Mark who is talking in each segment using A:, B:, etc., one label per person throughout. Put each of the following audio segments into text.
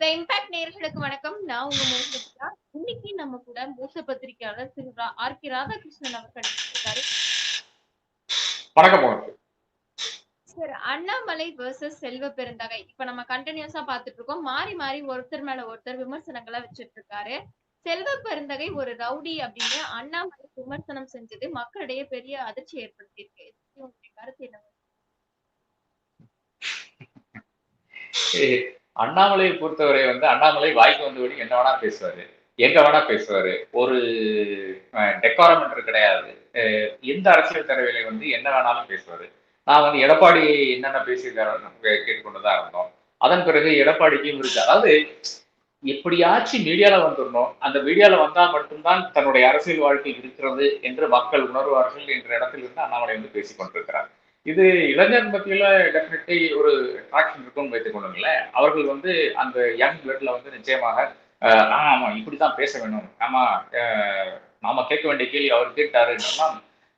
A: த impact நேயர்களுக்கு வணக்கம். நான் உங்க மோசபத்ரா இன்னைக்கு நம்ம கூட மூச பத்திரிகையாளர் திரு ஆர் கே ராதாகிருஷ்ணன் அவர்கள் இருக்காரு.
B: வணக்கம்
A: சார் அண்ணாமலை வர்சஸ் செல்வ பெருந்தகை. இப்ப நம்ம கண்டினியூஸா பாத்துட்டு இருக்கோம். மாறி மாறி ஒருத்தர் மேல ஒருத்தர் விமர்சனங்களை வச்சிட்டு இருக்காரு செல்வ பெருந்தகை ஒரு ரவுடி அப்படின்னு அண்ணாமலை விமர்சனம் செஞ்சது மக்களிடையே பெரிய அதிர்ச்சி ஏற்படுத்தியிருக்கு. இதை பத்தி உங்களுடைய கருத்து என்ன?
B: அண்ணாமலையை பொறுத்தவரை வந்து அண்ணாமலை வாய்க்கு வந்தபடி என்ன வேணா பேசுவாரு. எங்க வேணா பேசுவாரு. ஒரு டெக்காரமெண்ட் கிடையாது. எந்த அரசியல் தலைவரை வந்து என்ன வேணாலும் பேசுவாரு. நான் வந்து எடப்பாடி என்னென்ன பேசியிருக்காரு கேட்டுக்கொண்டுதான் இருந்தோம். அதன் பிறகு எடப்பாடிக்கும் இருக்கு. அதாவது எப்படியாச்சும் மீடியால வந்துடணும் அந்த மீடியால வந்தா மட்டும்தான் தன்னுடைய அரசியல் வாழ்க்கை இருக்கிறது என்று மக்கள் உணர்வார்கள் என்ற இடத்தில் இருந்து அண்ணாமலை வந்து பேசிக் கொண்டிருக்கிறார் இது இளைஞர் மத்தியில டெஃபினெட்லி ஒரு ட்ராக்ஷன் இருக்கும்னு வைத்துக் கொள்ளுங்களேன் அவர்கள் வந்து அந்த யங் பிளட்ல வந்து நிச்சயமாக அஹ், ஆமா ஆமா இப்படிதான் பேச வேணும் ஆமா நாம கேட்க வேண்டிய கேள்வி அவர் கேட்டாருன்னா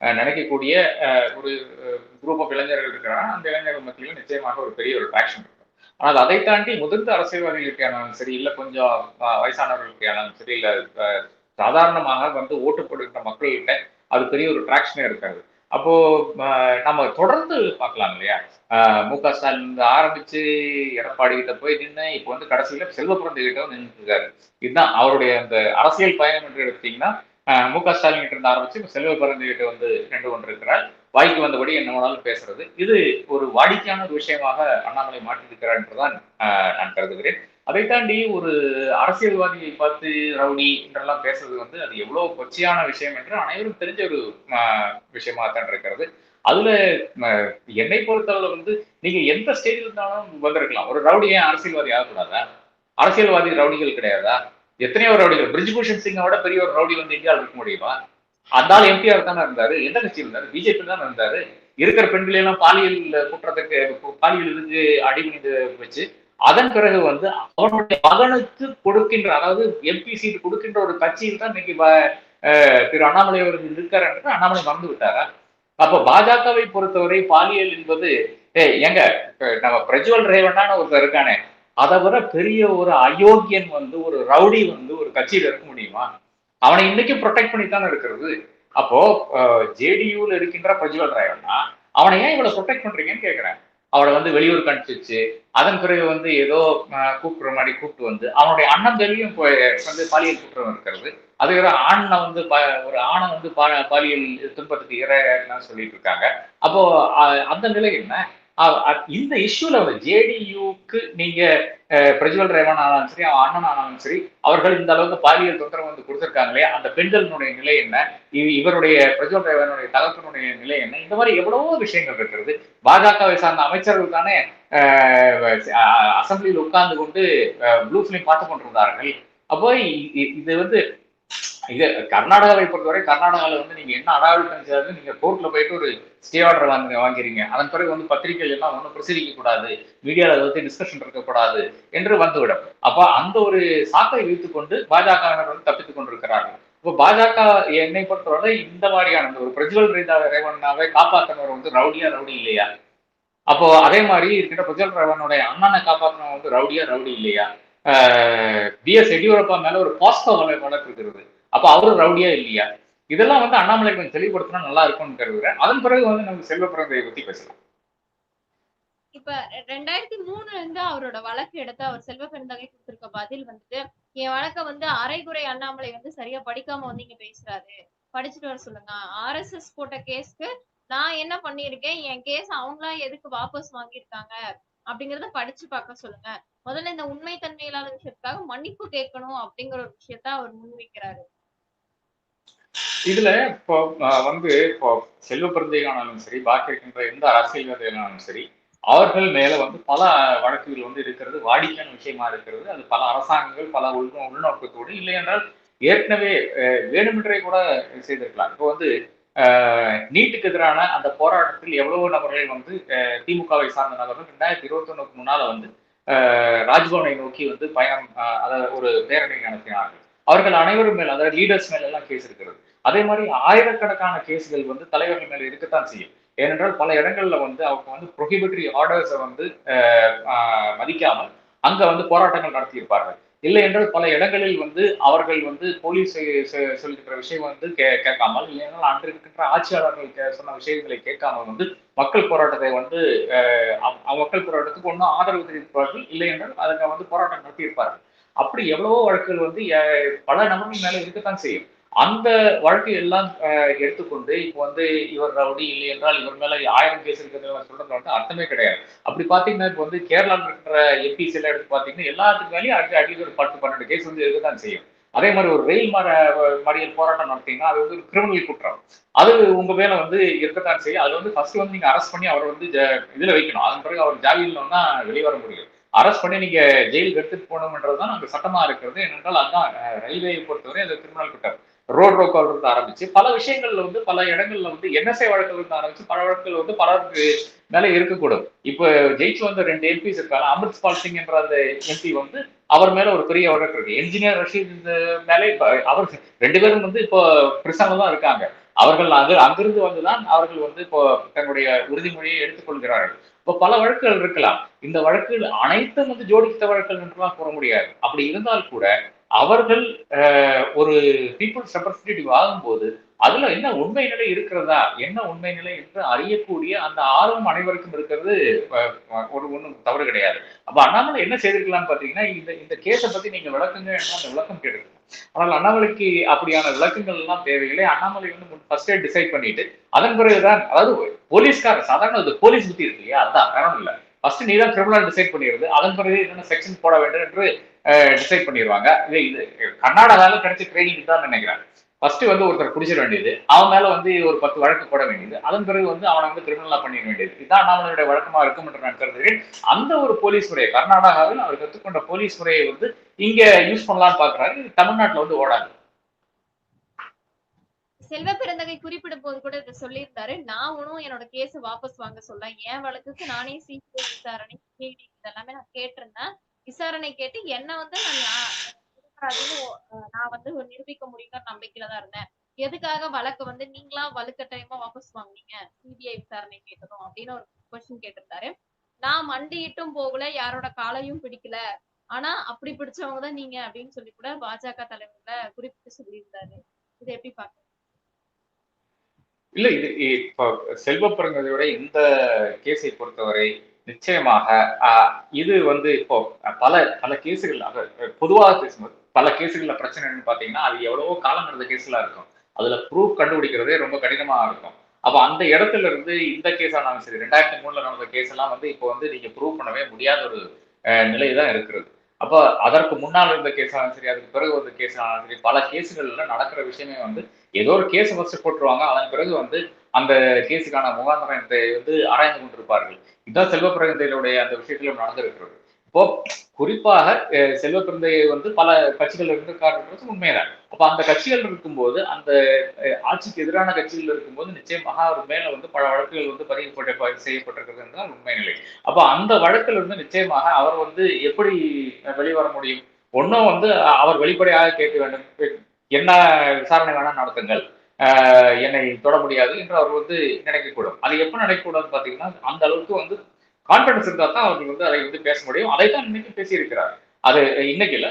B: நினைக்கக்கூடிய ஒரு குரூப் ஆஃப் இளைஞர்கள் இருக்கிறாங்க. அந்த இளைஞர்கள் மத்தியில் நிச்சயமாக ஒரு பெரிய ஒரு ட்ராக்ஷன் இருக்கும். ஆனால் அதை தாண்டி முதிர்ந்த அரசியல்வாதிகளுக்கு ஆனாலும் சரி இல்லை கொஞ்சம் வயசானவர்களுக்கு ஆனாலும் சரி இல்லை சாதாரணமாக வந்து ஓட்டு போடுகின்ற மக்கள்கிட்ட அது பெரிய ஒரு ட்ராக்ஷனே இருக்காது. அப்போ நம்ம தொடர்ந்து பார்க்கலாம் இல்லையா? அஹ், மு க ஸ்டாலின் இருந்து ஆரம்பிச்சு எடப்பாடி கிட்ட போய் நின்று இப்போ வந்து கடைசியில செல்வப்பிரந்தை கிட்ட வந்து இருக்காரு. இதுதான் அவருடைய அந்த அரசியல் பயணம் என்று எடுத்தீங்கன்னா மு க ஸ்டாலின் கிட்ட இருந்து ஆரம்பிச்சு செல்வ பிறந்தை கிட்ட வந்து நின்று கொண்டிருக்கிறார். வாய்க்கு வந்தபடி என்ன வேணாலும் பேசுறது. இது ஒரு வாடிக்கையான ஒரு விஷயமாக அண்ணாமலை மாற்றிருக்கிறார் என்றுதான் நான் கருதுகிறேன். அதை தாண்டி ஒரு அரசியல்வாதியை பார்த்து ரவுடி என்றெல்லாம் பேசுறது வந்து அது எவ்வளவு கொச்சையான விஷயம் என்று அனைவரும் தெரிஞ்ச ஒரு அஹ், விஷயமா தான் இருக்கிறது. அதுல என்னை பொறுத்தளவுல வந்து நீங்க எந்த ஸ்டேஜில் இருந்தாலும் வந்திருக்கலாம். ஒரு ரவுடி ஏன் அரசியல்வாதி ஆகக்கூடாதா? அரசியல்வாதி ரவுடிகள் கிடையாதா? எத்தனையோ ரவுடிகள் பிரிஜ்பூஷன் சிங்கை விட பெரிய ஒரு ரவுடி வந்து இந்தியாவில் இருக்க முடியுமா? அந்த ஆள் எம்பிஆர் தானே இருந்தாரு. எந்த கட்சியில் இருந்தாரு? பிஜேபி தானே இருந்தாரு. இருக்கிற பெண்களை எல்லாம் பாலியல் குற்றத்துக்கு பாலியல் இருந்து அடிபணிந்து வச்சு அதன் பிறகு வந்து அவனுடைய மகனுக்கு கொடுக்கின்ற அதாவது எம்பி சீட் கொடுக்கின்ற ஒரு கட்சியில் தான் இன்னைக்கு திரு அண்ணாமலை அவர்கள் இருக்காரு என்று அண்ணாமலை மறந்து விட்டாரா? அப்ப பாஜகவை பொறுத்தவரை பாலியல் என்பது ஏய் எங்க நம்ம பிரஜ்வல் ரேவண்ணான்னு ஒருத்தர் இருக்கானே அதை விட பெரிய ஒரு அயோக்கியன் வந்து ஒரு ரவுடி வந்து ஒரு கட்சியில இருக்க முடியுமா? அவனை இன்னைக்கும் ப்ரொடெக்ட் பண்ணித்தானே இருக்கிறது. அப்போ ஜேடியூல இருக்கின்ற பிரஜ்வல் ரேவண்ணா அவனை ஏன் இவ்வளவு ப்ரொடெக்ட் பண்றீங்கன்னு கேட்கிறேன் அவளை வந்து வெளியூர் கணிச்சிச்சு அதன் பிறகு வந்து ஏதோ கூப்பிடுற மாதிரி கூப்பிட்டு வந்து அவனுடைய அண்ணன் தெரியும் வந்து பாலியல் குற்றம் இருக்கிறது. அது ஆணை வந்து ப- ஒரு ஆணை வந்து பா- பாலியல் துன்பத்துக்கு இரையெல்லாம் சொல்லிட்டு இருக்காங்க. அப்போ அந்த நிலை என்ன? இந்த இஷ்யூல வந்து ஜேடியூக்கு நீங்க அஹ், பிரஜ்வல் ரேவன் ஆனாலும் சரி அவன் அண்ணன் ஆனாலும் சரி அவர்கள் இந்த அளவுக்கு பாலியல் தொந்தரவு வந்து கொடுத்துருக்காங்களே அந்த பெண்களினுடைய நிலை என்ன? இவருடைய பிரஜ்வல் ரேவனுடைய தகப்பனுடைய நிலை என்ன? இந்த மாதிரி எவ்வளவோ விஷயங்கள் இருக்கிறது. பாஜகவை சார்ந்த அமைச்சர்கள் தானே அசம்பிளியில் உட்கார்ந்து கொண்டு ப்ளூ பிலிம் பார்த்து கொண்டிருந்தார்கள் அப்போ இது வந்து இது கர்நாடகாவை பொறுத்தவரை கர்நாடகாவில் வந்து நீங்கள் என்ன அடாவடித்தம் செய்யாது நீங்கள் கோர்ட்டில் போயிட்டு ஒரு ஸ்டே ஆர்டர் வாங்க வாங்கிறீங்க அதன் பிறகு வந்து பத்திரிகைகள் எல்லாம் ஒன்றும் பிரசரிக்க கூடாது. மீடியாவில் வந்து டிஸ்கஷன் இருக்கக்கூடாது என்று வந்துவிடும். அப்போ அந்த ஒரு சாக்கை வைத்துக் கொண்டு பாஜகவினர் வந்து தப்பித்துக் கொண்டிருக்கிறார்கள். இப்போ பாஜக என்னை பொறுத்தவரை இந்த மாதிரியான ஒரு பிரஜ்வல் ரீதா ரேவண்ணாவை காப்பாற்றினவர் வந்து ரவுடியா ரவுடி இல்லையா? அப்போ அதே மாதிரி இருக்கின்ற பிரஜ்வல் ரேவனுடைய அண்ணனை காப்பாற்றினவர் வந்து ரவுடியா ரவுடி இல்லையா? பி எஸ் எடியூரப்பா மேல ஒரு பாஸ்கோ வலை வழக்கு இருக்கிறது அப்ப அவரும் ரவுடியா இல்லையா? இதெல்லாம் வந்து அண்ணாமலை கொஞ்சம் தெளிவுபடுத்தினா நல்லா இருக்கும்னு கருதுறேன். அதன் பிறகு வந்து நம்ம செல்வ பிறந்தையை பத்தி பேசலாம்.
A: இப்ப ரெண்டாயிரத்தி மூணுல இருந்து அவரோட வழக்கு எடுத்து அவர் செல்வ பெருந்தகை கொடுத்திருக்க பதில் வந்துட்டு என் வழக்க வந்து அரைகுறை அண்ணாமலை வந்து சரியா படிக்காம வந்து இங்க பேசுறாரு. படிச்சுட்டு வர சொல்லுங்க. ஆர்எஸ்எஸ் போட்ட கேஸ்க்கு நான் என்ன பண்ணிருக்கேன் என் கேஸ் அவங்களா எதுக்கு வாபஸ் வாங்கியிருக்காங்க? அப்படிங்கறத படிச்சு பார்க்க சொல்லுங்க. முதல்ல இந்த உண்மை தன்மை இல்லாத விஷயத்துக்காக மன்னிப்பு கேட்கணும் அப்படிங்கிற ஒரு விஷயத்த அவர் முன்வைக்கிறாரு.
B: இதுல இப்போ வந்து இப்போ செல்வ பிறந்தையானாலும் சரி பாக்கி இருக்கின்ற எந்த அரசியல்வாதிகளானாலும் சரி அவர்கள் மேல வந்து பல வழக்குகள் வந்து இருக்கிறது வாடிக்கையான விஷயமா இருக்கிறது. அது பல அரசாங்கங்கள் பல உள் உள்நோக்கத்தோடு இல்லை என்றால் ஏற்கனவே அஹ், வேணுமென்றே கூட செய்திருக்கலாம். இப்போ வந்து நீட்டுக்கு எதிரான அந்த போராட்டத்தில் எவ்வளவோ நபர்கள் வந்து திமுகவை சார்ந்த நபர்கள் ரெண்டாயிரத்தி இருபத்தி ஒண்ணுக்கு முன்னால வந்து ராஜ்பவனை நோக்கி வந்து பயணம் அஹ், அதாவது ஒரு பேரணி நடத்தினார்கள். அவர்கள் அனைவரும் மேல் அதாவது லீடர்ஸ் மேல எல்லாம் கேஸ் இருக்கிறது. அதே மாதிரி ஆயிரக்கணக்கான கேஸ்கள் வந்து தலைவர்கள் மேல இருக்கத்தான் செய்யும். ஏனென்றால் பல இடங்கள்ல வந்து அவங்க வந்து ப்ரொஹிபிட்டரி ஆர்டர்ஸை வந்து மதிக்காமல் அங்க வந்து போராட்டங்கள் நடத்தியிருப்பார்கள். இல்லை என்றால் பல இடங்களில் வந்து அவர்கள் வந்து போலீஸ் சொல்லிருக்கிற விஷயம் வந்து கே கேட்காமல் இல்லை என்றால் அன்று இருக்கின்ற ஆட்சியாளர்கள் கே- சொன்ன விஷயங்களை கேட்காமல் வந்து மக்கள் போராட்டத்தை வந்து மக்கள் போராட்டத்துக்கு ஒன்றும் ஆதரவு தெரிவிப்பார்கள். இல்லை என்றால் அதுக்கு வந்து போராட்டம் நடத்தியிருப்பார்கள். அப்படி எவ்வளவோ வழக்குகள் வந்து பல நபர்கள் மேல இருக்கத்தான் செய்யும். அந்த வழக்கு எல்லாம் எடுத்துக்கொண்டு இப்போ வந்து இவர் ரவுடி இல்லை என்றால் இவர் மேல ஆயிரம் கேஸ் இருக்கிறது சொல்றது வந்து அர்த்தமே கிடையாது. அப்படி பாத்தீங்கன்னா இப்போ வந்து கேரளாவில் இருக்கிற எம்பிஸ் எல்லாம் எடுத்து பாத்தீங்கன்னா எல்லாத்துக்கு மேலேயும் அடுத்த அடியில் ஒரு பத்து பன்னெண்டு கேஸ் வந்து இருக்கத்தான் செய்யும். அதே மாதிரி ஒரு ரயில் மர மறியல் போராட்டம் நடத்தீங்கன்னா அது வந்து ஒரு கிரிமினல் குற்றம். அது உங்க மேல வந்து இருக்கத்தான் செய்யும். அது வந்து ஃபர்ஸ்ட் வந்து நீங்க அரெஸ்ட் பண்ணி அவரை வந்து இதுல வைக்கணும். அதன் பிறகு அவர் ஜாமீன்ல வந்தா வெளியே வர முடியும் அரெஸ்ட் பண்ணி நீங்க ஜெயிலுக்கு எடுத்துட்டு போகணும்ன்றது தான் அங்க சட்டமா இருக்கிறது. ஏனென்றால் அதுதான் ரயில்வேயை பொறுத்தவரை அது கிரிமினல் குற்றம் ரோட் ரோக்கால் இருந்து ஆரம்பிச்சு பல விஷயங்கள்ல வந்து பல இடங்கள்ல வந்து என்எஸ்ஐ வழக்குல இருந்து ஆரம்பிச்சு பல வழக்குகள் வந்து பலருக்கு மேல இருக்கக்கூடும். இப்போ ஜெயிச்சு வந்த ரெண்டு எம்பிஸ் இருக்காங்க அமிர்த் பால் சிங் என்ற அந்த எம்பி வந்து அவர் மேல ஒரு பெரிய வழக்கு இருக்கு. என்ஜினியர் ரஷீத் இந்த மேலே இப்ப அவர் ரெண்டு பேரும் வந்து இப்போ பிரிசன்ல தான் இருக்காங்க. அவர்கள் அது அங்கிருந்து வந்துதான் அவர்கள் வந்து இப்போ தங்களுடைய உறுதிமொழியை எடுத்துக்கொள்கிறார்கள். இப்போ பல வழக்குகள் இருக்கலாம். இந்த வழக்குகள் அனைத்தும் வந்து ஜோடித்த வழக்குகள் என்றுலாம் கூற முடியாது. அப்படி இருந்தால் கூட அவர்கள் ஒரு பீப்புள்ஸ் ரெப்ரஸன்டேட்டிவ் ஆகும்போது அதுல என்ன உண்மை நிலை இருக்கிறதா என்ன உண்மை நிலை என்று அறியக்கூடிய அந்த ஆர்வம் அனைவருக்கும் இருக்கிறது ஒரு ஒன்றும் தவறு கிடையாது. அப்ப அண்ணாமலை என்ன செய்திருக்கலாம்னு பாத்தீங்கன்னா இந்த இந்த கேஸை பத்தி நீங்க விளக்குங்க அந்த விளக்கம் கேட்டு ஆனால் அண்ணாமலைக்கு அப்படியான விளக்கங்கள் எல்லாம் தேவையில்லை. அண்ணாமலை வந்து ஃபர்ஸ்டே டிசைட் பண்ணிட்டு அதன் பிறகுதான் அதாவது போலீஸ்கார சாதாரண இது போலீஸ் புத்தி இருக்கு இல்லையா அதான் வேற ஒண்ணும் இல்ல. ஃபர்ஸ்ட் நீ தான் கிரிமினல் டிசைட் பண்ணிடுறது அதன் பிறகு என்னென்ன செக்ஷன் போட வேண்டும் என்று டிசைட் பண்ணிடுவாங்க இது இது கர்நாடகாவில் கிடைச்ச ட்ரைனிங் தான் நினைக்கிறாங்க. ஃபர்ஸ்ட் வந்து ஒருத்தர் பிடிச்சிட வேண்டியது. அவன் மேல வந்து ஒரு பத்து வழக்கு போட வேண்டியது. அதன் பிறகு வந்து அவனை வந்து கிரிமினலா பண்ணிட வேண்டியது. இதுதான் அண்ணாமலையுடைய வழக்கமா இருக்கும் என்று நான் கருதுகிறேன். அந்த ஒரு போலீஸ் முறையை கர்நாடகாவில் அவர் கற்றுக்கொண்ட போலீஸ் முறையை வந்து இங்க யூஸ் பண்ணலாம்னு பாக்குறாரு இது தமிழ்நாட்டுல வந்து ஓடாது.
A: செல்வ பிறந்தகை குறிப்பிடும் போது கூட இதை சொல்லியிருந்தாரு நான் என்னோட கேஸ் வாபஸ் வாங்க சொல்ல என் வழக்குக்கு நானே சிபிஐ விசாரணை இதெல்லாமே நான் கேட்டிருந்தேன். விசாரணை கேட்டு என்ன வந்து நான் நான் வந்து நிரூபிக்க முடியுங்கிற நம்பிக்கையில தான் இருந்தேன். எதுக்காக வழக்கு வந்து நீங்களா வலுக்கட்டாயமா வாபஸ் வாங்குனீங்க? சிபிஐ விசாரணை கேட்டதும் அப்படின்னு ஒரு கொஸ்டின் கேட்டிருந்தாரு. நான் மண்டியிட்டும் போகல யாரோட காலையும் பிடிக்கல. ஆனா அப்படி பிடிச்சவங்க தான் நீங்க அப்படின்னு சொல்லி கூட பாஜக தலைவர்களை குறிப்பிட்டு சொல்லியிருந்தாரு. இதை எப்படி பாக்க
B: இல்ல இது இப்போ செல்வ இந்த கேஸை பொறுத்தவரை நிச்சயமாக இது வந்து இப்போ பல பல கேஸுகள் பொதுவாக பேசும்போது பல கேஸுகள்ல பிரச்சனைன்னு பாத்தீங்கன்னா அது எவ்வளவோ காலம் நடந்த கேஸ்லாம் இருக்கும். அதுல ப்ரூஃப் கண்டுபிடிக்கிறதே ரொம்ப கடினமா இருக்கும். அப்ப அந்த இடத்துல இருந்து இந்த கேஸ் ஆனாலும் சரி ரெண்டாயிரத்தி மூணுல நடந்த கேஸ் எல்லாம் வந்து இப்போ வந்து நீங்க ப்ரூவ் பண்ணவே முடியாத ஒரு நிலை தான் இருக்கிறது. அப்ப அதற்கு முன்னால் இருந்த கேஸ் ஆனாலும் சரி அதுக்கு பிறகு வந்த கேஸ் ஆனாலும் சரி பல கேஸுகள்ல நடக்கிற விஷயமே வந்து ஏதோ ஒரு கேஸ் ஃபர்ஸ்ட் போட்டுருவாங்க. அதன் பிறகு வந்து அந்த கேஸுக்கான முகாந்திரத்தை வந்து ஆராய்ந்து கொண்டிருப்பார்கள். இதுதான் செல்வ பிறந்தைகளுடைய அந்த விஷயத்திலும் நடந்திருக்கிறது. இப்போ குறிப்பாக செல்வ பிறந்தையை வந்து பல கட்சிகள் இருந்திருக்காருன்றது உண்மைதான். அப்ப அந்த கட்சிகள் இருக்கும்போது அந்த ஆட்சிக்கு எதிரான கட்சிகள் இருக்கும்போது நிச்சயமாக அவர் மேல வந்து பல வழக்குகள் வந்து பதிவு செய்யப்பட்டிருக்கிறது என்றால் உண்மை நிலை அப்ப அந்த வழக்கில் இருந்து நிச்சயமாக அவர் வந்து எப்படி வெளிவர முடியும்? ஒன்னும் வந்து அவர் வெளிப்படையாக கேட்க வேண்டும். என்ன விசாரணை வேணா நடத்துங்கள். என்னை தொட முடியாது என்று அவர் வந்து நினைக்கக்கூடும். அது எப்ப நினைக்கக்கூடாதுன்னு பாத்தீங்கன்னா அந்த அளவுக்கு வந்து கான்பிடன்ஸ் இருந்தால் தான் அவர் வந்து அதை வந்து பேச முடியும். அதை தான் இன்னைக்கு பேசியிருக்கிறார். அது இன்னைக்கு இல்லை.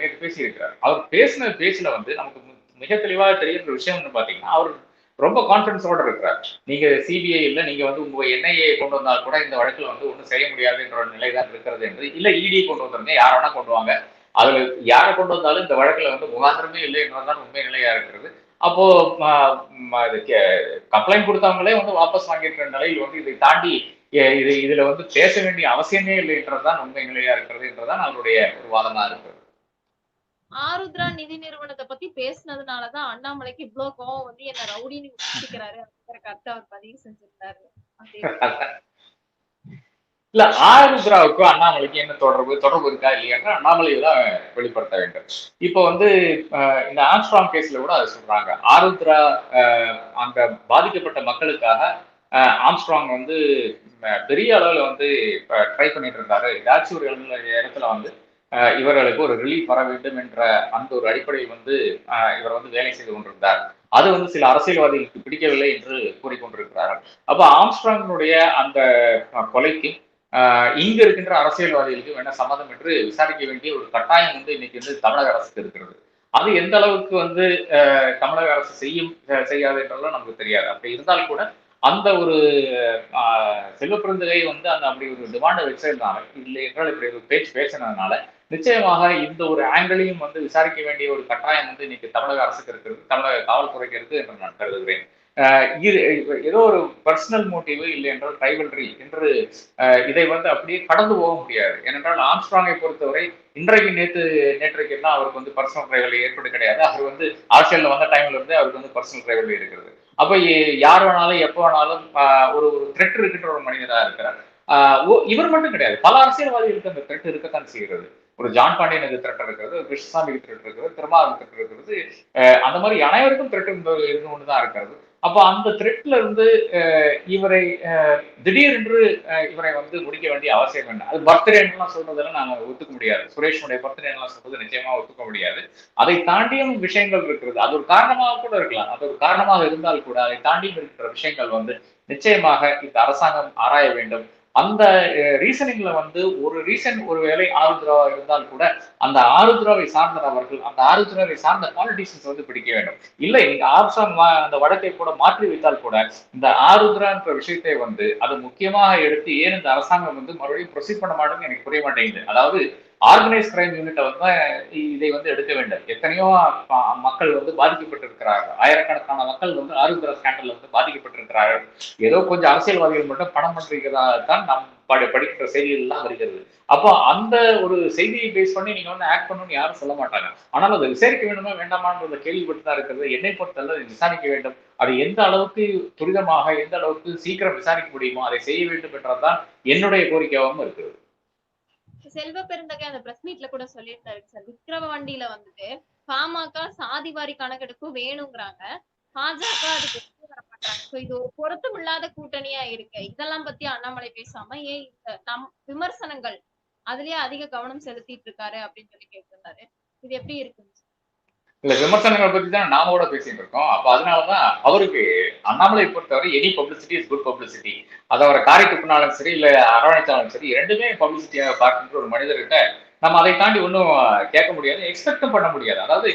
B: நேற்று பேசியிருக்கிறார். அவர் பேசின பேச்சில் வந்து நமக்கு மிக தெளிவாக தெரியுற விஷயம்னு பார்த்தீங்கன்னா அவர் ரொம்ப கான்ஃபிடன்ஸோட இருக்கிறார். நீங்க சிபிஐ இல்ல நீங்க வந்து உங்க என்ஐஏ கொண்டு வந்தால் கூட இந்த வழக்கில் வந்து ஒன்றும் செய்ய முடியாது என்ற ஒரு நிலை தான் இருக்கிறது என்று இல்ல இடி கொண்டு வந்துருங்க யார வேணா கொண்டு வாங்க. அதுல யாரை கொண்டு வந்தாலும் இந்த வழக்கில் வந்து முகாந்திரமே இல்லை என்பதுதான் உண்மை நிலையா இருக்கிறது. அப்போ கம்ப்ளைண்ட் கொடுத்தவங்களே வந்து வாபஸ் வாங்கியிருக்கிற நிலையில் வந்து இதை தாண்டி இது இதுல வந்து பேச வேண்டிய அவசியமே இல்லை என்றதுதான் உண்மை நிலையா இருக்கிறது என்றுதான் அவருடைய ஒரு வாதமா இருக்கிறது
A: ஆருத்ரா நிதி நிறுவனத்தை பத்தி பேசுனதுனாலதான் அண்ணாமலைக்கு இவ்வளவு கோவம் வந்து என்ன ரவுடின்னு விமர்சிக்கிறாரு அப்படிங்கிற கருத்தை அவர் பதிவு செஞ்சிருந்தாரு.
B: இல்ல ஆருத்ராவுக்கும் அண்ணாமலைக்கு என்ன தொடர்பு தொடர்பு இருக்கா இல்லையான்ற அண்ணாமலை தான் வெளிப்படுத்த வேண்டும். இப்போ வந்து இந்த ஆம்ஸ்ட்ராங் கேஸ்ல கூட அதை சொல்றாங்க. ஆருத்ரா அந்த பாதிக்கப்பட்ட மக்களுக்காக ஆம்ஸ்ட்ராங் வந்து பெரிய அளவில் வந்து ட்ரை பண்ணிட்டு இருந்தாரு. ஏதாச்சும் ஒரு இடத்துல- வந்து இவர்களுக்கு ஒரு ரிலீஃப் வர வேண்டும் என்ற அந்த ஒரு அடிப்படையில் வந்து இவர் வந்து வேலை செய்து கொண்டிருந்தார். அது வந்து சில அரசியல்வாதிகளுக்கு பிடிக்கவில்லை என்று கூறிக்கொண்டிருக்கிறார்கள். அப்போ ஆம்ஸ்ட்ராங்கினுடைய அந்த கொலைக்கு ஆஹ் இங்க இருக்கின்ற அரசியல்வாதிகளுக்கு என்ன சம்மதம் என்று விசாரிக்க வேண்டிய ஒரு கட்டாயம் வந்து இன்னைக்கு வந்து தமிழக அரசுக்கு இருக்கிறது. அது எந்த அளவுக்கு வந்து தமிழக அரசு செய்யும் செய்யாது என்றெல்லாம் நமக்கு தெரியாது. அப்படி இருந்தால் கூட அந்த ஒரு செல்வப்பிறந்தகை வந்து அந்த அப்படி ஒரு டிமாண்டை வச்சதுனால இல்லை என்றால் இப்படி ஒரு பேச்சு பேசினதுனால நிச்சயமாக இந்த ஒரு ஆங்கிளையும் வந்து விசாரிக்க வேண்டிய ஒரு கட்டாயம் வந்து இன்னைக்கு தமிழக அரசுக்கு இருக்கிறது தமிழக காவல்துறைக்கு இருக்குது என்று நான் கருதுகிறேன். ஏதோ ஒரு பர்சனல் மோட்டிவ் இல்லை என்றால் ட்ரைவல்ரி என்று இதை வந்து அப்படியே கடந்து போக முடியாது. ஏனென்றால் ஆம்ஸ்ட்ராங்கை பொறுத்தவரை இன்றைக்கு நேற்று நேற்றைக்கு எல்லாம் அவருக்கு வந்து பர்சனல் டிரைவர்லி ஏற்பட்டு கிடையாது. அவர் வந்து அரசியல்ல வந்த டைம்ல இருந்து அவருக்கு வந்து பர்சனல் டிரைவர்லி இருக்கிறது. அப்போ யார் வேணாலும் எப்போ வேணாலும் ஒரு ஒரு த்ரெட் இருக்கின்ற ஒரு மனிதரா இருக்கிறார். இவர் மட்டும் கிடையாது. பல அரசியல்வாதிகளுக்கு அந்த த்ரெட் இருக்கத்தான் செய்கிறது. ஒரு ஜான் பாண்டியனுக்கு த்ரெட் இருக்கிறது ஒரு கிருஷ்ணசாமிக்கு த்ரெட் இருக்கிறது திருமாவுக்கு த்ரெட் இருக்கிறது. அந்த மாதிரி அனைவருக்கும் த்ரெட் இருந்து ஒன்று தான் இருக்கிறது. அப்போ அந்த த்ரெட்ல இருந்து இவரை திடீரென்று இவரை வந்து முடிக்க வேண்டிய அவசியம் என்ன? அது பர்த்டேலாம் சொல்றதெல்லாம் நாங்க ஒத்துக்க முடியாது. சுரேஷனுடைய பர்த்டேலாம் சொல்றது நிச்சயமா ஒத்துக்க முடியாது. அதை தாண்டியும் விஷயங்கள் இருக்கிறது. அது ஒரு காரணமாக கூட இருக்கலாம். அது ஒரு காரணமாக இருந்தால் கூட அதை தாண்டியும் இருக்கிற விஷயங்கள் வந்து நிச்சயமாக இந்த அரசாங்கம் ஆராய வேண்டும். அந்த ரீசனிங்ல வந்து ஒரு ரீசன் ஒரு வேலை ஆருத்ராவா இருந்தால் கூட அந்த ஆருத்ராவை சார்ந்த நபர்கள் அந்த ஆருத்ராவை சார்ந்த பாலிட்டிஷியன்ஸ் வந்து பிடிக்க வேண்டும். இல்லை நீங்க ஆர்சாங் அந்த வழக்கை கூட மாற்றி வைத்தால் கூட இந்த ஆருத்ரான்ற விஷயத்தை வந்து அது முக்கியமாக எடுத்து ஏன் இந்த அரசாங்கம் வந்து மறுபடியும் ப்ரொசீட் பண்ண மாட்டேங்குது எனக்கு புரிய மாட்டேங்குது. அதாவது ஆர்கனைஸ் கிரைம் யூனிட்டை வந்து இதை வந்து எடுக்க வேண்டும். எத்தனையோ மக்கள் வந்து பாதிக்கப்பட்டிருக்கிறார்கள். ஆயிரக்கணக்கான மக்கள் வந்து ஆரோக்கிய ஸ்கேண்டல் வந்து பாதிக்கப்பட்டிருக்கிறார்கள். ஏதோ கொஞ்சம் அரசியல்வாதிகள் மட்டும் பணம் பண்றதா தான் நாம் படி படிக்கிற செய்திகள் எல்லாம் வருகிறது. அப்போ அந்த ஒரு செய்தியை பேஸ் பண்ணி நீங்க வந்து ஆக்ட் பண்ணணும்னு யாரும் சொல்ல மாட்டாங்க. ஆனால் அதை விசாரிக்க வேண்டுமா வேண்டாமான்ற கேள்விப்பட்டு தான் இருக்கிறது. என்னை பொறுத்தவரை விசாரிக்க வேண்டும். அது எந்த அளவுக்கு துரிதமாக எந்த அளவுக்கு சீக்கிரம் விசாரிக்க முடியுமோ அதை செய்ய வேண்டும் என்றதான் என்னுடைய கோரிக்கையாகவும் இருக்குது
A: செல்வ பெருந்தகை அந்த பிரஸ் மீட்ல கூட சொல்லியிருந்தாரு சார். விக்கிரவாண்டியில வந்துட்டு பாமக சாதிவாரி கணக்கெடுப்பு வேணுங்கிறாங்க. பாஜக அதுக்கு ஒத்து வர மாட்டாங்க சோ இது ஒரு பொருத்தம் இல்லாத கூட்டணியா இருக்கு. இதெல்லாம் பத்தி அண்ணாமலை பேசாம ஏன் இந்த நம் விமர்சனங்கள் அதுலயே அதிக கவனம் செலுத்திட்டு இருக்காரு அப்படின்னு சொல்லி கேட்டிருந்தாரு. இது எப்படி இருக்கு
B: இல்ல விமர்சனங்களை பத்தி தான் நாம கூட பேசிட்டு இருக்கோம். அப்ப அதனாலதான் அவருக்கு அண்ணாமலை பொறுத்தவரை any publicity is good publicity அது அவரை காரி சரி இல்ல அரவணைச்சாலும் சரி ரெண்டுமே பப்ளிசிட்டியாக பார்க்கின்ற ஒரு மனிதர்கிட்ட நம்ம அதை தாண்டி ஒன்றும் கேட்க முடியாது எக்ஸ்பெக்டும் பண்ண முடியாது. அதாவது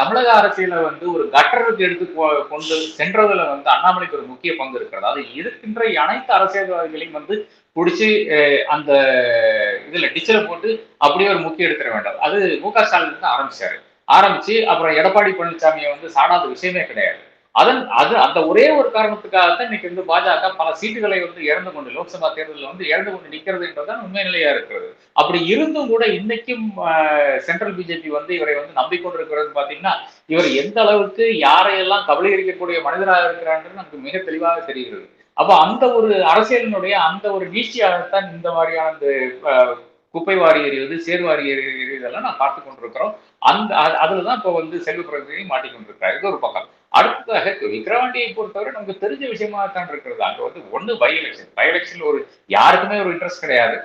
B: தமிழக அரசியல வந்து ஒரு கட்டருக்கு எடுத்து கொண்டு சென்றதுல வந்து அண்ணாமலைக்கு ஒரு முக்கிய பங்கு இருக்கிறது. அது இருக்கின்ற அனைத்து அரசியல்வாதிகளையும் வந்து பிடிச்சி அந்த இதுல டிச்சில் போட்டு அப்படியே ஒரு முக்கிய எடுத்துட வேண்டாம். அது மு க ஸ்டாலின் தான் ஆரம்பிச்சாரு. ஆரம்பிச்சு அப்புறம் எடப்பாடி பழனிசாமியை வந்து சாடாத விஷயமே கிடையாது. அதன் அது அந்த ஒரே ஒரு காரணத்துக்காக தான் இன்னைக்கு வந்து பாஜக பல சீட்டுகளை வந்து இழந்து கொண்டு லோக்சபா தேர்தலில் வந்து இழந்து கொண்டு நிக்கிறது என்றதான் உண்மை நிலையா இருக்கிறது. அப்படி இருந்தும் கூட இன்னைக்கும் சென்ட்ரல் பிஜேபி வந்து இவரை வந்து நம்பிக்கொண்டிருக்கிறது பாத்தீங்கன்னா இவர் எந்த அளவுக்கு யாரையெல்லாம் கபலீகரிக்கக்கூடிய மனிதராக இருக்கிறான்றது நமக்கு மிக தெளிவாக தெரிகிறது. அப்ப அந்த ஒரு அரசியலினுடைய அந்த ஒரு நீட்சியாகத்தான் இந்த மாதிரியான அந்த குப்பை வாரி எறிவது சேர்வாரி எறிவது இதெல்லாம் நான் பார்த்து கொண்டிருக்கிறோம். அந்த அதுல தான் இப்போ வந்து செல்வ பிரதிநிதி மாட்டிக்கொண்டிருக்கிறார். இது ஒரு பக்கம். அடுத்ததாக விக்ரவாண்டியை பொறுத்தவரை நமக்கு தெரிஞ்ச விஷயமாக தான் இருக்கிறது. அங்க வந்து ஒன்று பை எலெக்ஷன் பை எலெக்ஷன் ஒரு யாருக்குமே ஒரு இன்ட்ரெஸ்ட் கிடையாது.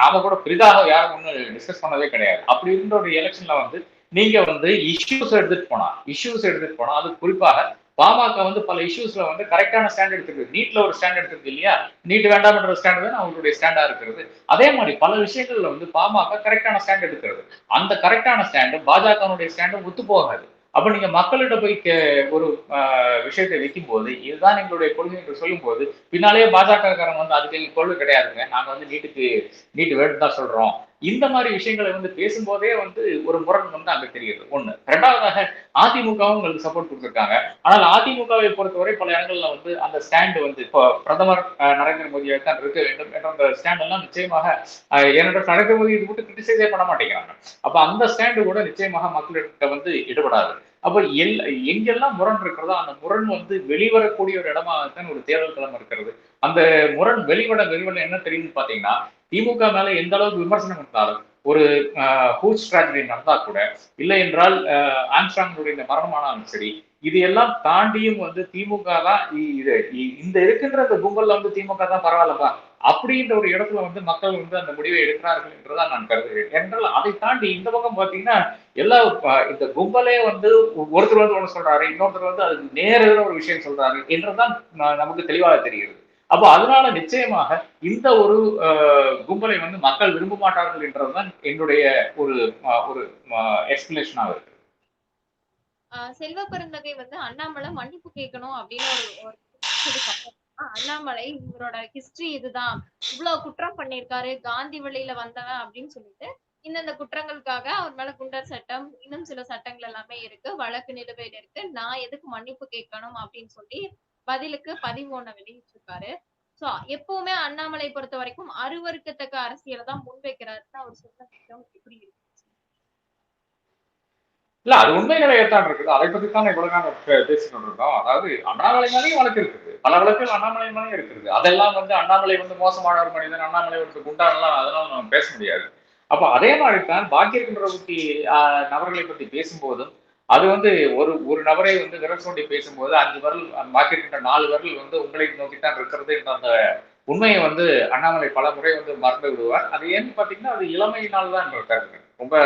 B: நாம கூட பெரிதாக யாரும் ஒன்றும் டிஸ்கஸ் பண்ணதே கிடையாது. அப்படி இருந்த ஒரு எலெக்ஷன்ல வந்து நீங்க வந்து இஷ்யூஸ் எடுத்துட்டு போனா இஷ்யூஸ் எடுத்துட்டு போனா அது குறிப்பாக பாமக வந்து பல இஷ்யூஸ்ல வந்து கரெக்டான ஸ்டாண்ட் எடுத்துருக்கு. நீட்ல ஒரு ஸ்டாண்ட் எடுத்திருக்கு இல்லையா? நீட் வேண்டாம்ன்ற ஸ்டாண்ட் தான் அவங்களுடைய ஸ்டாண்டா இருக்கிறது. அதே மாதிரி பல விஷயங்கள்ல வந்து பாமக கரெக்டான ஸ்டாண்ட் எடுக்கிறது. அந்த கரெக்டான ஸ்டாண்டு பாஜகனுடைய ஸ்டாண்டு ஒத்து போகாது. அப்ப நீங்க மக்களிடம் போய் ஒரு விஷயத்தை வைக்கும் போது இதுதான் எங்களுடைய கொள்கை என்று சொல்லும் போது பின்னாலேயே பாஜக காரங்க வந்து அதுக்கு எங்க கொள்கை கிடையாதுங்க. நாங்க வந்து நீட்டுக்கு நீட்டு வேணும் தான் சொல்றோம். இந்த மாதிரி விஷயங்களை வந்து பேசும்போதே வந்து ஒரு முரண் வந்து அங்க தெரியுது ஒண்ணு. ரெண்டாவதாக அதிமுகவும் உங்களுக்கு சப்போர்ட் கொடுத்துருக்காங்க. ஆனால் அதிமுகவை பொறுத்தவரை பல இடங்கள்ல வந்து அந்த ஸ்டாண்டு வந்து இப்போ பிரதமர் அஹ், நரேந்திர மோடியாக தான் இருக்க வேண்டும் என்ற அந்த ஸ்டாண்ட் எல்லாம் நிச்சயமாக ஏனென்றால் நரேந்திர மோடி இது மட்டும் கிரிட்டிசைஸே பண்ண மாட்டேங்கிறாங்க. அப்ப அந்த ஸ்டாண்டு கூட நிச்சயமாக மக்கள்கிட்ட வந்து ஈடுபடாது. அப்ப எல் எங்கெல்லாம் முரண் இருக்கிறதோ அந்த முரண் வந்து வெளிவரக்கூடிய ஒரு இடமாகத்தான் ஒரு தேர்தல் களம் இருக்கிறது. அந்த முரண் வெளிவட வெளிவட என்ன தெரியுதுன்னு பாத்தீங்கன்னா திமுக மேல எந்த அளவுக்கு விமர்சனம் இருந்தாலும் ஒரு ஹூச் ஸ்ட்ராட்டஜி நடந்தா கூட இல்லை என்றால் அஹ், இந்த மரணமானாலும் சரி இது எல்லாம் தாண்டியும் வந்து திமுக தான் இது இந்த இருக்கின்ற இந்த கும்பல்ல வந்து திமுக தான் பரவாயில்லப்பா. அப்படின்ற ஒரு இடத்துல வந்து மக்கள் வந்து அந்த முடிவை எடுக்கிறார்கள் என்றுதான் நான் கருதுகிறேன். என்றால் அதை தாண்டி இந்த பக்கம் பாத்தீங்கன்னா எல்லா இந்த கும்பலே வந்து ஒருத்தர் வந்து ஒண்ணு சொல்றாரு இன்னொருத்தர் வந்து அது நேர ஒரு விஷயம் சொல்றாரு என்றுதான் நமக்கு தெளிவாக தெரிகிறது. அப்போ அதனால நிச்சயமாக இந்த ஒரு அஹ், கும்பலை வந்து மக்கள் விரும்ப மாட்டார்கள் என்றதுதான் என்னுடைய ஒரு ஒரு எக்ஸ்பிளேஷனாக இருக்கு.
A: ஆஹ் செல்வ பெருந்தகை வந்து அண்ணாமலை மன்னிப்பு கேட்கணும் அப்படின்னு ஒரு அண்ணாமலை இவரோட ஹிஸ்டரி இதுதான். இவ்வளவு குற்றம் பண்ணியிருக்காரு காந்தி வழியில வந்தவன் அப்படின்னு சொல்லிட்டு இந்தந்த குற்றங்களுக்காக அவர் மேல குண்டர் சட்டம் இன்னும் சில சட்டங்கள் எல்லாமே இருக்கு வழக்கு நிலுவையில் இருக்கு. நான் எதுக்கு மன்னிப்பு கேட்கணும் அப்படின்னு சொல்லி பதிலுக்கு பதிவு ஒண்ண வெளியிட்டிருக்காரு. சோ எப்பவுமே அண்ணாமலை பொறுத்த வரைக்கும் அருவருக்கத்தக்க அரசியலை தான் முன்வைக்கிறாருன்னு அவர் சொன்ன விஷயம் எப்படி இருக்கு.
B: இல்ல அது உண்மை நிலையத்தான் இருக்குது. அதை பத்தி தான் இவ்வளவு நாள் பேசிக்கொண்டு இருக்கோம் அதாவது அண்ணாமலை மேலேயும் வழக்கு இருக்குது பல வழக்குகள் அண்ணாமலை மேலேயும் இருக்குது. அதெல்லாம் வந்து அண்ணாமலை வந்து மோசமான ஒரு மனிதன் அண்ணாமலை வந்து குண்டானெல்லாம் அதெல்லாம் நம்ம பேச முடியாது. அப்ப அதே மாதிரி தான் பாக்கியிருக்கின்ற பத்தி நபர்களை பத்தி பேசும்போதும் அது வந்து ஒரு ஒரு நபரை வந்து விரல் சூண்டி பேசும்போது அஞ்சு வரல் பாக்கி நாலு வரல் வந்து உங்களை நோக்கித்தான் இருக்கிறது என்ற அந்த உண்மையை வந்து அண்ணாமலை பல முறை வந்து மறந்து விடுவார் அது ஏன்னு பாத்தீங்கன்னா அது இளமையினால் தான் கருது ரொம்ப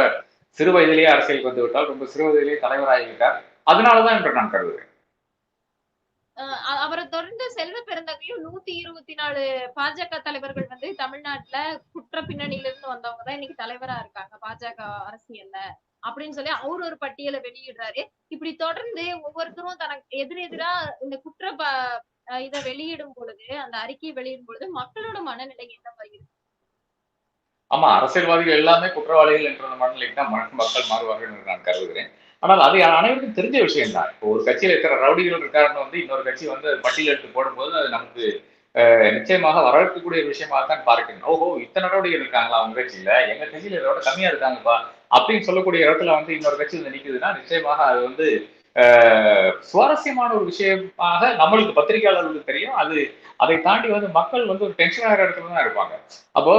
B: சிறு வயதிலேயே அரசியலுக்கு வந்து விட்டால் ரொம்ப சிறு வயதிலேயே தலைவராகிவிட்டார் அதனாலதான் என்று நான் கருதுகிறேன்.
A: அவரை தொடர்ந்து செல்வ பெருந்தகையும் நூத்தி இருபத்தி நாலு பாஜக தலைவர்கள் வந்து தமிழ்நாட்டுல குற்ற பின்னணியில இருந்து வந்தவங்க தான் இன்னைக்கு தலைவரா இருக்காங்க பாஜக அரசியல்ல அப்படின்னு சொல்லி அவர் ஒரு பட்டியலை வெளியிடுறாரு. இப்படி தொடர்ந்து ஒவ்வொருத்தரும் தனக்கு எதிரெதிரா இந்த குற்ற இதை வெளியிடும் பொழுது அந்த அறிக்கையை வெளியிடும் பொழுது மக்களோட மனநிலை என்ன மாதிரி இருக்கு?
B: ஆமா அரசியல்வாதிகள் எல்லாமே குற்றவாளிகள் என்ற மனநிலைக்கு தான் மக்கள் மாறுவார்கள் என்று நான் கருதுகிறேன். ஆனால் அது அனைவருக்கும் தெரிஞ்ச விஷயம் தான். இப்போ ஒரு கட்சியில் இருக்கிற ரவுடிகள் இருக்காருன்னு வந்து இன்னொரு கட்சி வந்து பட்டியல் எடுத்து போடும்போது அது நமக்கு நிச்சயமாக வரவேற்கக்கூடிய விஷயமாக தான் பார்க்கணும் ஓஹோ இத்தனை ரவுடிகள் இருக்காங்களா அவங்க கட்சியில? எங்க கட்சியில இதோட கம்மியா இருக்காங்கப்பா அப்படின்னு சொல்லக்கூடிய இடத்துல வந்து இன்னொரு கட்சி வந்து நிக்குதுன்னா நிச்சயமாக அது வந்து சுவாரஸ்யமான ஒரு விஷயமாக நம்மளுக்கு பத்திரிகையாளர்களுக்கு தெரியும். அது அதை தாண்டி வந்து மக்கள் வந்து ஒரு டென்ஷன் ஆகிற இடத்துல தான் இருப்பாங்க. அப்போ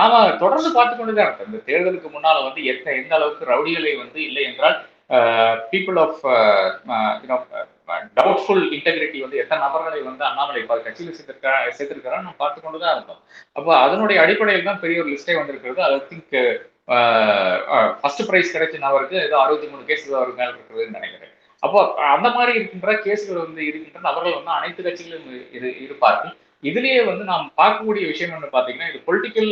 B: நாம தொடர்ந்து பார்த்து கொண்டுதான் இருக்கோம் இந்த தேர்தலுக்கு முன்னால வந்து எந்த எந்த அளவுக்கு ரவுடிகளை வந்து இல்லை என்றால் பீப்புள் ஆஃப் டவுட்ஃபுல் இன்டெகிரிட்டி வந்து எத்தனை நபர்களை வந்து அண்ணாமலை கட்சியில் சேர்த்திருக்கா சேர்த்திருக்கிறா நம்ம பார்த்து கொண்டு தான் இருக்கோம் அப்போ அதனுடைய அடிப்படையில் தான் பெரிய ஒரு லிஸ்டே வந்திருக்கிறது. ஐ திங்க் ஃபர்ஸ்ட் ப்ரைஸ் கிடைச்ச நபருக்கு ஏதோ அறுபத்தி மூணு கேஸ் அவருக்கு மேல இருக்கிறதுன்னு நினைக்கிறேன். அப்போ அந்த மாதிரி இருக்கின்ற கேஸ்கள் வந்து இருக்கின்ற அவர்கள் வந்து அனைத்து கட்சிகளும் இரு இருப்பார்கள். இதுலயே வந்து நாம் பார்க்கக்கூடிய விஷயம் என்ன பாத்தீங்கன்னா இது பொலிட்டிக்கல்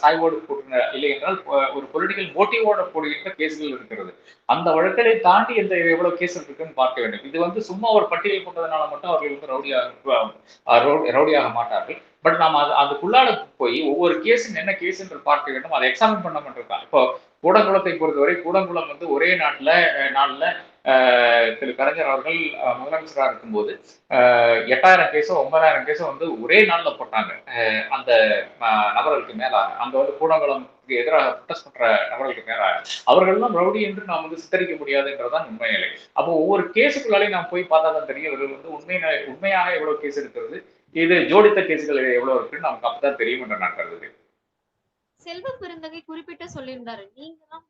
B: சாய்வோடு போடுற இல்லை என்றால் ஒரு பொலிட்டிக்கல் மோட்டிவோட போடுகின்ற கேஸ்கள் இருக்கிறது. அந்த வழக்கை தாண்டி எந்த எவ்வளவு கேஸ் இருக்குன்னு பார்க்க வேண்டும். இது வந்து சும்மா ஒரு பட்டியல் போட்டதுனால மட்டும் அவர்கள் வந்து ரவுடியாக ரவுடியாக மாட்டார்கள். பட் நாம் அது அதுக்குள்ளால போய் ஒவ்வொரு கேஸும் என்ன கேஸ் என்று பார்க்க வேண்டும். அதை எக்ஸாமின் பண்ண மாட்டிருக்காங்க இப்போ கூடங்குளத்தை பொறுத்தவரை கூடங்குளம் வந்து ஒரே நாட்டில் நாளில் திரு கலைஞர் அவர்கள் முதலமைச்சராக இருக்கும்போது அஹ், எட்டாயிரம் கேஸோ ஒன்பதாயிரம் கேஸோ வந்து ஒரே நாள்ல போட்டாங்க. அந்த நபர்களுக்கு மேல அங்க வந்து கூடங்குளத்துக்கு எதிராக ப்ரொட்டஸ்ட் பண்ற நபர்களுக்கு மேல. அவர்கள்லாம் ரவுடி என்று நாம் வந்து சித்தரிக்க முடியாதுன்றதான் உண்மை நிலை அப்போ ஒவ்வொரு கேஸுக்குள்ளாலே நாம் போய் பார்த்தா தான் தெரியும். இவர்கள் வந்து உண்மை உண்மையாக எவ்வளவு கேஸ் இருக்கிறது இது ஜோடித்த கேஸுகள் எவ்வளவு இருக்குன்னு நமக்கு அப்பதான் தெரியும் என்று நான் கருதுகிறேன்.
A: செல்வ பெருந்தகை குறிப்பிட்ட சொல்லியிருந்தாரு. நீங்க தான்